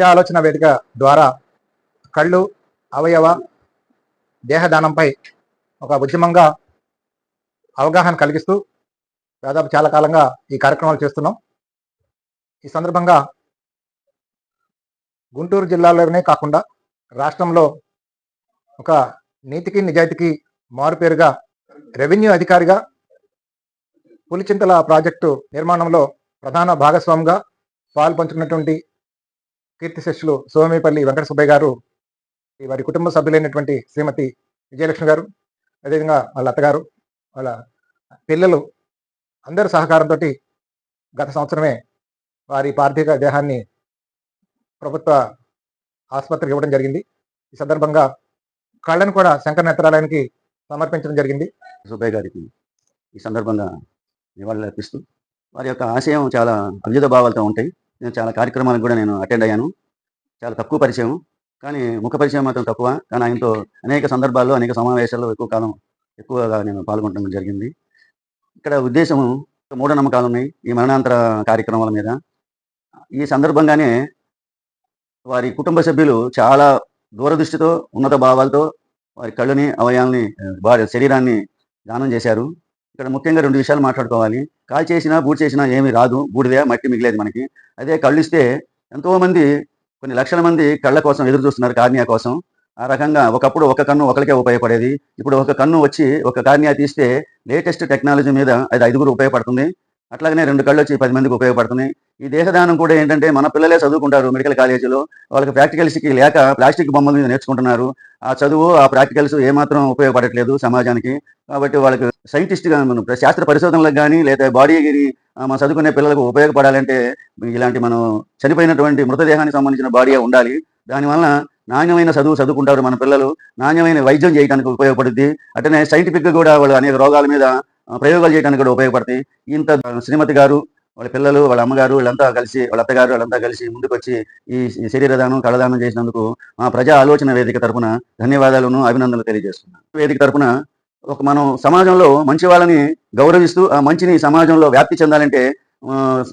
ప్రజా ఆలోచన వేదిక ద్వారా కళ్ళు అవయవ దేహదానంపై ఒక ఉద్యమంగా అవగాహన కలిగిస్తూ దాదాపు చాలా కాలంగా ఈ కార్యక్రమాలు చేస్తున్నాం. ఈ సందర్భంగా గుంటూరు జిల్లాలోనే కాకుండా రాష్ట్రంలో ఒక నీతికి నిజాయితీకి మారుపేరుగా రెవెన్యూ అధికారిగా పులిచింతల ప్రాజెక్టు నిర్మాణంలో ప్రధాన భాగస్వామిగా పాల్పంచుకున్నటువంటి కీర్తి శిష్యులు సోమేపల్లి వెంకట సుబ్బయ్య గారు ఈ వారి కుటుంబ సభ్యులైనటువంటి శ్రీమతి విజయలక్ష్మి గారు అదేవిధంగా వాళ్ళ అత్తగారు వాళ్ళ పిల్లలు అందరి సహకారంతో గత సంవత్సరమే వారి పార్థిక దేహాన్ని ప్రభుత్వ ఆసుపత్రికి ఇవ్వడం జరిగింది. ఈ సందర్భంగా కళ్ళను కూడా శంకర నేత్రాలయానికి సమర్పించడం జరిగింది. సుబ్బయ్య గారికి ఈ సందర్భంగా నివాళులు అర్పిస్తూ వారి యొక్క ఆశయం చాలా అభ్యుత భావాలతో ఉంటాయి. నేను చాలా కార్యక్రమాలకు కూడా నేను అటెండ్ అయ్యాను. చాలా తక్కువ పరిచయం కానీ ముఖ పరిచయం మాత్రం తక్కువ. కానీ ఆయనతో అనేక సందర్భాల్లో అనేక సమావేశాల్లో ఎక్కువ కాలం ఎక్కువగా నేను పాల్గొనడం జరిగింది. ఇక్కడ ఉద్దేశం మూఢనమ్మకాలు ఉన్నాయి ఈ మరణాంతర కార్యక్రమాల మీద. ఈ సందర్భంగానే వారి కుటుంబ సభ్యులు చాలా దూరదృష్టితో ఉన్నత భావాలతో వారి కళ్ళని అవయాల్ని వారి శరీరాన్ని దానం చేశారు. ఇక్కడ ముఖ్యంగా రెండు విషయాలు మాట్లాడుకోవాలి. కాల్ చేసినా బూడి చేసినా ఏమీ రాదు. బూడిదే మట్టి మిగిలేదు మనకి. అదే కళ్ళు ఇస్తే ఎంతోమంది కొన్ని లక్షల మంది కళ్ళ కోసం ఎదురు చూస్తున్నారు కార్నియా కోసం. ఆ రకంగా ఒకప్పుడు ఒక కన్ను ఒకరికే ఉపయోగపడేది. ఇప్పుడు ఒక కన్ను వచ్చి ఒక కార్నియా తీస్తే లేటెస్ట్ టెక్నాలజీ మీద అది ఐదుగురు ఉపయోగపడుతుంది. అట్లాగనే రెండు కళ్ళు వచ్చి పది మందికి ఉపయోగపడుతున్నాయి ఈ దేహదానం కూడా ఏంటంటే మన పిల్లలే చదువుకుంటారు మెడికల్ కాలేజీలో. వాళ్ళకి ప్రాక్టికల్స్కి లేక ప్లాస్టిక్ బొమ్మల మీద నేర్చుకుంటున్నారు. ఆ చదువు ఆ ప్రాక్టికల్స్ ఏమాత్రం ఉపయోగపడట్లేదు సమాజానికి. కాబట్టి వాళ్ళకి సైంటిస్ట్గా మనం శాస్త్ర పరిశోధనలకు కానీ లేదా బాడీని మనం చదువుకునే పిల్లలకు ఉపయోగపడాలంటే ఇలాంటి మనం చనిపోయినటువంటి మృతదేహానికి సంబంధించిన బాడీ ఉండాలి. దానివల్ల నాణ్యమైన చదువు చదువుకుంటారు మన పిల్లలు. నాణ్యమైన వైద్యం చేయడానికి ఉపయోగపడుద్ది. అట్లనే సైంటిఫిక్గా కూడా వాళ్ళు అనేక రోగాల మీద ప్రయోగాలు చేయడానికి కూడా ఉపయోగపడతాయి. ఇంత శ్రీమతి గారు వాళ్ళ పిల్లలు వాళ్ళ అమ్మగారు వీళ్ళంతా కలిసి వాళ్ళ అత్తగారు వాళ్ళంతా కలిసి ముందుకు వచ్చి ఈ శరీరదానం కళదానం చేసినందుకు మా ప్రజా ఆలోచన వేదిక తరపున ధన్యవాదాలను అభినందనలు తెలియజేస్తున్నాను. వేదిక తరపున ఒక మనం సమాజంలో మంచి వాళ్ళని గౌరవిస్తూ ఆ మంచిని సమాజంలో వ్యాప్తి చెందాలంటే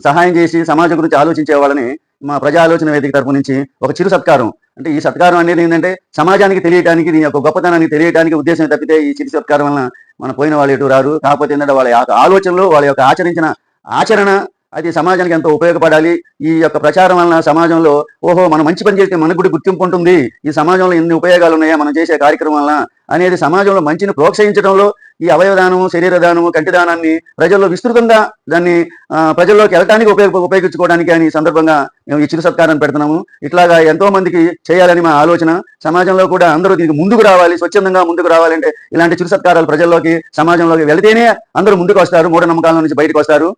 సహాయం చేసి సమాజం గురించి ఆలోచించే వాళ్ళని మా ప్రజా ఆలోచన వేదిక తరపు నుంచి ఒక చిరు సత్కారం. అంటే ఈ సత్కారం అనేది ఏంటంటే సమాజానికి తెలియడానికి దీని యొక్క గొప్పతనాన్ని తెలియడానికి ఉద్దేశం తప్పితే ఈ చిరు సత్కారం వలన మన పోయిన వాళ్ళు ఎటు రారు కాకపోతే ఏంటంటే వాళ్ళ యొక్క ఆలోచనలు వాళ్ళ యొక్క ఆచరించిన ఆచరణ అది సమాజానికి ఎంతో ఉపయోగపడాలి. ఈ యొక్క ప్రచారం వలన సమాజంలో ఓహో మనం మంచి పని చేస్తే మనకు కూడా గుర్తింపు ఉంటుంది. ఈ సమాజంలో ఎన్ని ఉపయోగాలు ఉన్నాయా మనం చేసే కార్యక్రమం వలన అనేది సమాజంలో మంచిని ప్రోత్సహించడంలో ఈ అవయవదానము శరీర దానము కంటి దానాన్ని ప్రజల్లో విస్తృతంగా దాన్ని ఆ, ప్రజల్లోకి వెళ్ళటానికి ఉపయోగ ఉపయోగించుకోవడానికి అని సందర్భంగా మేము ఈ చిరు సత్కారాన్ని పెడుతున్నాము. ఇట్లాగా ఎంతో మందికి చేయాలని మా ఆలోచన. సమాజంలో కూడా అందరూ దీనికి ముందుకు రావాలి స్వచ్ఛందంగా ముందుకు రావాలంటే ఇలాంటి చిరు సత్కారాలు ప్రజల్లోకి సమాజంలోకి వెళితేనే అందరూ ముందుకు వస్తారు. మూఢనమ్మకాల నుంచి బయటకు వస్తారు.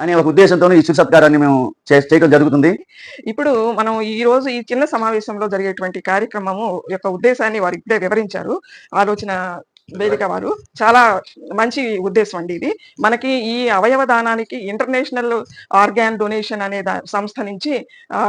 అనే ఒక ఉద్దేశంతో ఈ చిరు సత్కారాన్ని మేము చేయడం జరుగుతుంది. ఇప్పుడు మనం ఈ రోజు ఈ చిన్న సమావేశంలో జరిగేటువంటి కార్యక్రమము యొక్క ఉద్దేశాన్ని వారు వివరించారు. ఆలోచన వేదిక వారు. చాలా మంచి ఉద్దేశం అండి ఇది. మనకి ఈ అవయవ దానానికి ఇంటర్నేషనల్ ఆర్గాన్ డొనేషన్ అనే సంస్థ నుంచి ఆ,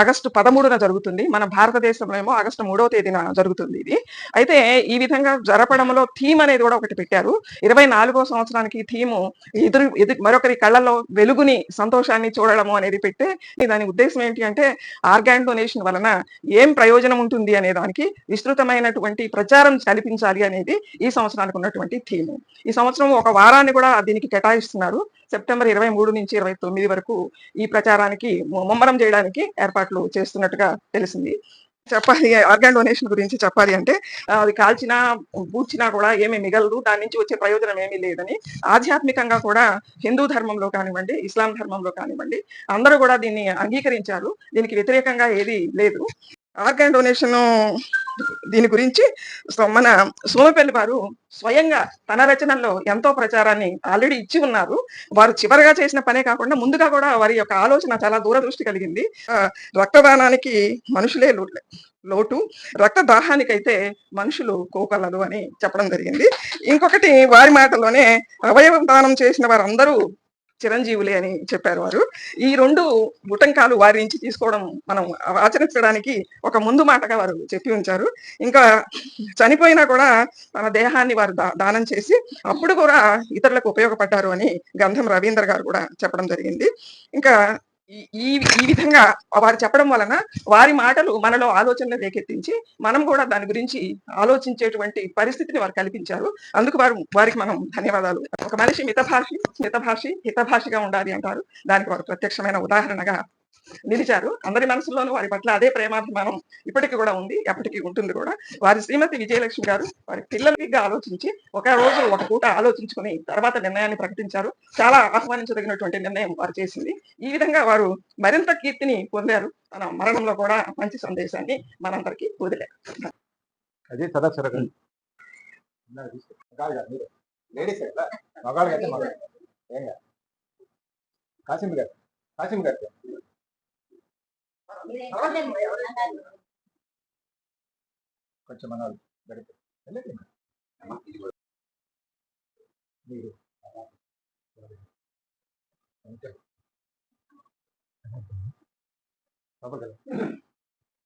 ఆగస్టు పదమూడున జరుగుతుంది. మన భారతదేశంలో ఏమో ఆగస్టు మూడవ తేదీన జరుగుతుంది ఇది. అయితే ఈ విధంగా జరపడంలో థీమ్ అనేది కూడా ఒకటి పెట్టారు. ఇరవై నాలుగో సంవత్సరానికి థీము ఎదురు ఎదురు మరొకరి కళ్ళలో వెలుగుని సంతోషాన్ని చూడడము అనేది పెట్టే దాని ఉద్దేశం ఏంటి అంటే ఆర్గాన్ డొనేషన్ వలన ఏం ప్రయోజనం ఉంటుంది అనే దానికి విస్తృతమైనటువంటి ప్రచారం కల్పించాలి అనేది ఈ సంవత్సరానికి ఉన్నటువంటి థీమ్. ఈ సంవత్సరం ఒక వారాన్ని కూడా దీనికి కేటాయిస్తున్నారు. సెప్టెంబర్ ఇరవై మూడు నుంచి ఇరవై తొమ్మిది వరకు ఈ ప్రచారానికి ముమ్మరం చేయడానికి ఏర్పాట్లు చేస్తున్నట్టుగా తెలిసింది. చెప్పాలి ఆర్గాన్ డొనేషన్ గురించి చెప్పాలి అంటే అది కాల్చినా పూడ్చినా కూడా ఏమీ మిగలదు. దాని నుంచి వచ్చే ప్రయోజనం ఏమీ లేదని. ఆధ్యాత్మికంగా కూడా హిందూ ధర్మంలో కానివ్వండి ఇస్లాం ధర్మంలో కానివ్వండి అందరూ కూడా దీన్ని అంగీకరించారు. దీనికి వ్యతిరేకంగా ఏది లేదు. ఆర్గాన్ డొనేషన్ దీని గురించి మన సోమపల్లి వారు స్వయంగా తన రచనల్లో ఎంతో ప్రచారాన్ని ఆల్రెడీ ఇచ్చి ఉన్నారు. వారు చివరిగా చేసిన పనే కాకుండా ముందుగా కూడా వారి యొక్క ఆలోచన చాలా దూరదృష్టి కలిగింది. రక్తదానానికి మనుషులే లోటు. రక్త దాహానికైతే మనుషులు కోకలలు అని చెప్పడం జరిగింది. ఇంకొకటి వారి మాటలోనే అవయవ దానం చేసిన వారందరూ చిరంజీవులే అని చెప్పారు వారు. ఈ రెండు గుటంకాలు వారి నుంచి తీసుకోవడం మనం ఆచరించడానికి ఒక ముందు మాటగా వారు చెప్పి ఉంచారు. ఇంకా చనిపోయినా కూడా తన దేహాన్ని వారు దా- దానం చేసి అప్పుడు కూడా ఇతరులకు ఉపయోగపడ్డారు అని గంధం రవీంద్ర గారు కూడా చెప్పడం జరిగింది. ఇంకా ఈ- ఈ విధంగా వారు చెప్పడం వలన వారి మాటలు మనలో ఆలోచనలు రేకెత్తించి మనం కూడా దాని గురించి ఆలోచించేటువంటి పరిస్థితిని వారు కల్పించారు. అందుకు వారు వారికి మనం ధన్యవాదాలు. ఒక మనిషి మితభాషి మితభాషి హితభాషిగా ఉండాలి అంటారు. దానికి వారు ప్రత్యక్షమైన ఉదాహరణగా నిలిచారు. అందరి మనసుల్లోనూ వారి పట్ల అదే ప్రేమాభిమానం ఇప్పటికీ కూడా ఉంది ఎప్పటికీ ఉంటుంది కూడా. వారి శ్రీమతి విజయలక్ష్మి గారు వారి పిల్లలకి ఆలోచించి ఒక రోజు ఒక పూట ఆలోచించుకుని తర్వాత నిర్ణయాన్ని ప్రకటించారు. చాలా ఆహ్వానించదగినటువంటి నిర్ణయం వారు చేసింది. ఈ విధంగా వారు మరింత కీర్తిని పొందారు. తన మరణంలో కూడా మంచి సందేశాన్ని మనందరికీ వదిలే అది గారు లేడీస్ మగాళ్ళు గారు. గారు. కొంచెం మన వాళ్ళు మీరు అంతే. బాబా గారు.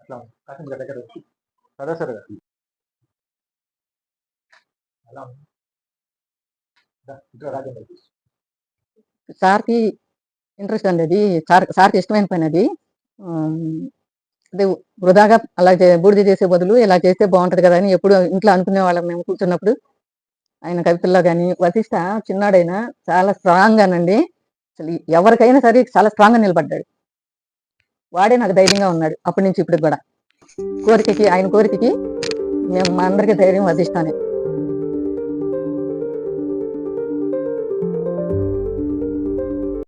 అట్లా కాసిం గారి దగ్గర సదాశర గారు అలా సార్కి ఇంట్రెస్ట్ అండి అది సార్ సార్కి ఇష్టమైన పని అది అదే వృధాగా అలా బూడిద చేసే బదులు ఇలా చేస్తే బాగుంటది కదా అని ఎప్పుడు ఇంట్లో అనుకునే వాళ్ళం మేము కూర్చున్నప్పుడు. ఆయన కవితల్లో కానీ వశిష్ట చిన్నాడైనా చాలా స్ట్రాంగ్ గానండి. అసలు ఎవరికైనా సరే చాలా స్ట్రాంగ్గా నిలబడ్డాడు. వాడే నాకు ధైర్యంగా ఉన్నాడు అప్పటి నుంచి ఇప్పుడు కూడా. కోరికకి ఆయన కోరికకి మేము మా అందరికీ ధైర్యం వధిస్తానే